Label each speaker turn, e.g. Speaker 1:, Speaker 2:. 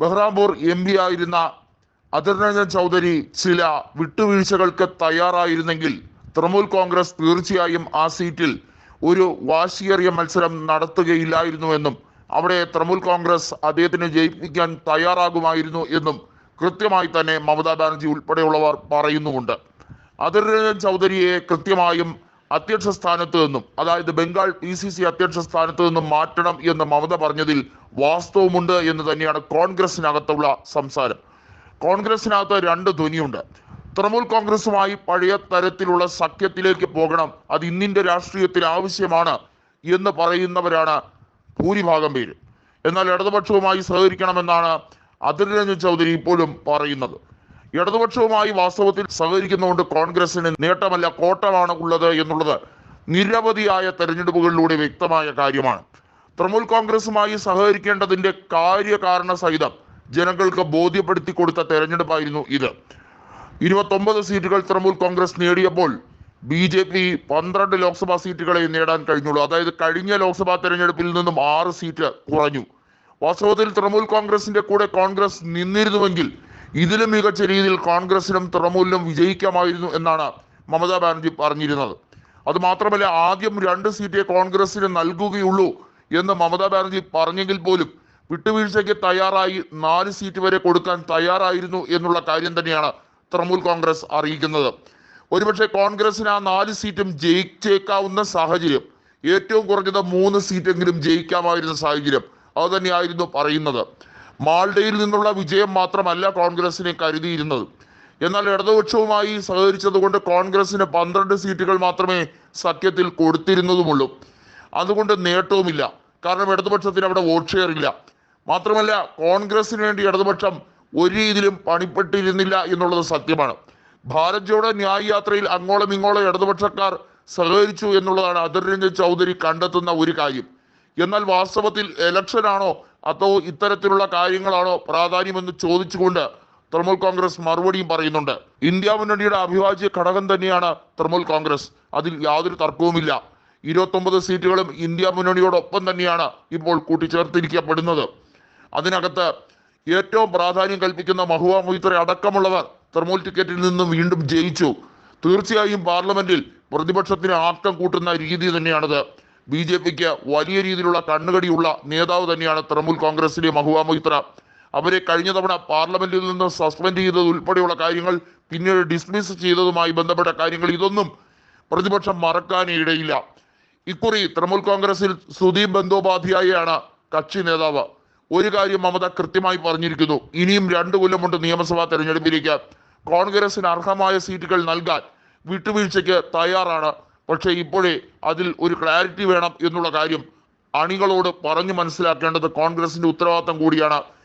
Speaker 1: Baharampur M P ആയിരുന്ന അധിർ രഞ്ജൻ ചൗധരി ചില വിട്ടുവീഴ്ചകൾക്ക് തയ്യാറായിരുന്നെങ്കിൽ തൃണമൂൽ കോൺഗ്രസ് തീർച്ചയായും ആ സീറ്റിൽ ഒരു വാശിയേറിയ മത്സരം നടത്തുകയില്ലായിരുന്നുവെന്നും അവിടെ തൃണമൂൽ കോൺഗ്രസ് അദ്ദേഹത്തിന് ജയിപ്പിക്കാൻ തയ്യാറാകുമായിരുന്നു എന്നും കൃത്യമായി തന്നെ മമതാ ബാനർജി ഉൾപ്പെടെയുള്ളവർ പറയുന്നുമുണ്ട്. അതിർ രഞ്ജൻ ചൗധരിയെ കൃത്യമായും അധ്യക്ഷ സ്ഥാനത്ത് നിന്നും അതായത് ബംഗാൾ പി സി സി അധ്യക്ഷ സ്ഥാനത്ത് നിന്നും മാറ്റണം എന്ന് മമത പറഞ്ഞതിൽ വാസ്തവമുണ്ട് എന്ന് തന്നെയാണ് കോൺഗ്രസിനകത്തുള്ള സംസാരം. കോൺഗ്രസിനകത്ത് രണ്ട് ധ്വനിയുണ്ട്. തൃണമൂൽ കോൺഗ്രസുമായി പഴയ തരത്തിലുള്ള സഖ്യത്തിലേക്ക് പോകണം അത് ഇന്നിന്റെ രാഷ്ട്രീയത്തിൽ ആവശ്യമാണ് എന്ന് പറയുന്നവരാണ് ഭൂരിഭാഗം പേര്. എന്നാൽ ഇടതുപക്ഷവുമായി സഹകരിക്കണമെന്നാണ് അതിർ രഞ്ജൻ ചൗധരി ഇപ്പോഴും പറയുന്നത്. ഇടതുപക്ഷവുമായി വാസ്തവത്തിൽ സഹകരിക്കുന്നതുകൊണ്ട് കോൺഗ്രസിന് നേട്ടമല്ല കോട്ടമാണ് ഉള്ളത് എന്നുള്ളത് നിരവധിയായ തെരഞ്ഞെടുപ്പുകളിലൂടെ വ്യക്തമായ കാര്യമാണ്. തൃണമൂൽ കോൺഗ്രസുമായി സഹകരിക്കേണ്ടതിന്റെ കാര്യകാരണ സഹിതം ജനങ്ങൾക്ക് ബോധ്യപ്പെടുത്തി കൊടുത്ത തെരഞ്ഞെടുപ്പായിരുന്നു ഇത്. ഇരുപത്തൊമ്പത് സീറ്റുകൾ തൃണമൂൽ കോൺഗ്രസ് നേടിയപ്പോൾ ബി ജെ പി പന്ത്രണ്ട് ലോക്സഭാ സീറ്റുകളെ നേടാൻ കഴിഞ്ഞുള്ളൂ. അതായത് കഴിഞ്ഞ ലോക്സഭാ തെരഞ്ഞെടുപ്പിൽ നിന്നും ആറ് സീറ്റ് കുറഞ്ഞു. വാസ്തവത്തിൽ തൃണമൂൽ കോൺഗ്രസിന്റെ കൂടെ കോൺഗ്രസ് നിന്നിരുന്നുവെങ്കിൽ ഇതിലും മികച്ച രീതിയിൽ കോൺഗ്രസിനും തൃണമൂലിനും വിജയിക്കാമായിരുന്നു എന്നാണ് മമതാ ബാനർജി പറഞ്ഞിരുന്നത്. അതുമാത്രമല്ല ആദ്യം രണ്ട് സീറ്റേ കോൺഗ്രസിന് നൽകുകയുള്ളൂ എന്ന് മമതാ ബാനർജി പറഞ്ഞെങ്കിൽ പോലും വിട്ടുവീഴ്ചയ്ക്ക് തയ്യാറായി നാല് സീറ്റ് വരെ കൊടുക്കാൻ തയ്യാറായിരുന്നു എന്നുള്ള കാര്യം തന്നെയാണ് തൃണമൂൽ കോൺഗ്രസ് അറിയിക്കുന്നത്. ഒരുപക്ഷെ കോൺഗ്രസിന് ആ നാല് സീറ്റും ജയിച്ചേക്കാവുന്ന സാഹചര്യം ഏറ്റവും കുറഞ്ഞത് മൂന്ന് സീറ്റെങ്കിലും ജയിക്കാമായിരുന്ന സാഹചര്യം അത് തന്നെയായിരുന്നു പറയുന്നത്. മാൾഡയിൽ നിന്നുള്ള വിജയം മാത്രമല്ല കോൺഗ്രസിനെ കരുതിയിരുന്നത്. എന്നാൽ ഇടതുപക്ഷവുമായി സഹകരിച്ചതുകൊണ്ട് കോൺഗ്രസിന് പന്ത്രണ്ട് സീറ്റുകൾ മാത്രമേ സഖ്യത്തിൽ കൊടുത്തിരുന്നതുമുള്ളൂ. അതുകൊണ്ട് നേട്ടവുമില്ല. കാരണം ഇടതുപക്ഷത്തിന് അവിടെ വോട്ട് ഷെയർ ഇല്ല. മാത്രമല്ല കോൺഗ്രസിന് വേണ്ടി ഇടതുപക്ഷം ഒരു രീതിയിലും പണിപ്പെട്ടിരുന്നില്ല എന്നുള്ളത് സത്യമാണ്. ഭാരത് ജോഡോ ന്യായ് യാത്രയിൽ അങ്ങോളം ഇങ്ങോളം ഇടതുപക്ഷക്കാർ സഹകരിച്ചു എന്നുള്ളതാണ് അധിർ രഞ്ജൻ ചൗധരി കണ്ടെത്തുന്ന ഒരു കാര്യം. എന്നാൽ വാസ്തവത്തിൽ ഇലക്ഷൻ ആണോ അതോ ഇത്തരത്തിലുള്ള കാര്യങ്ങളാണോ പ്രാധാന്യമെന്ന് ചോദിച്ചുകൊണ്ട് തൃണമൂൽ കോൺഗ്രസ് മറുപടിയും പറയുന്നുണ്ട്. ഇന്ത്യ മുന്നണിയുടെ അഭിവാജ്യ ഘടകം തന്നെയാണ് തൃണമൂൽ കോൺഗ്രസ്. അതിൽ യാതൊരു തർക്കവുമില്ല. ഇരുപത്തൊമ്പത് സീറ്റുകളും ഇന്ത്യ മുന്നണിയോടൊപ്പം തന്നെയാണ് ഇപ്പോൾ കൂട്ടിച്ചേർത്തിരിക്കപ്പെടുന്നത്. അതിനകത്ത് ഏറ്റവും പ്രാധാന്യം കൽപ്പിക്കുന്ന മഹുവ മൊയ്ത്ര അടക്കമുള്ളവർ തെർമോൽ ടിക്കറ്റിൽ നിന്നും വീണ്ടും ജയിച്ചു. തീർച്ചയായും പാർലമെന്റിൽ പ്രതിപക്ഷത്തിന് ആക്കം കൂട്ടുന്ന രീതി തന്നെയാണത്. ബി ജെ പിക്ക് വലിയ രീതിയിലുള്ള കണ്ണുകടിയുള്ള നേതാവ് തന്നെയാണ് തൃണമൂൽ കോൺഗ്രസിലെ മഹുവ മൊയ്ത്ര. അവരെ കഴിഞ്ഞ തവണ പാർലമെന്റിൽ നിന്ന് സസ്പെൻഡ് ചെയ്തത് ഉൾപ്പെടെയുള്ള കാര്യങ്ങൾ പിന്നീട് ഡിസ്മിസ് ചെയ്തതുമായി ബന്ധപ്പെട്ട കാര്യങ്ങൾ ഇതൊന്നും പ്രതിപക്ഷം മറക്കാനേ ഇടയില്ല. ഇക്കുറി തൃണമൂൽ കോൺഗ്രസിൽ സുദീപ് ബന്ദോപാധ്യായയാണ് കക്ഷി നേതാവ്. ഒരു കാര്യം മമത കൃത്യമായി പറഞ്ഞിരിക്കുന്നു. ഇനിയും രണ്ടു കൊല്ലമുണ്ട് നിയമസഭാ തെരഞ്ഞെടുപ്പിലേക്ക്. കോൺഗ്രസിന് അർഹമായ സീറ്റുകൾ നൽകാൻ വിട്ടുവീഴ്ചയ്ക്ക് തയ്യാറാണ് പക്ഷേ ഇപ്പോഴേ അതിൽ ഒരു ക്ലാരിറ്റി വേണം എന്നുള്ള കാര്യം അണികളോട് പറഞ്ഞു മനസ്സിലാക്കേണ്ടത് കോൺഗ്രസിന്റെ ഉത്തരവാദിത്തം കൂടിയാണ്.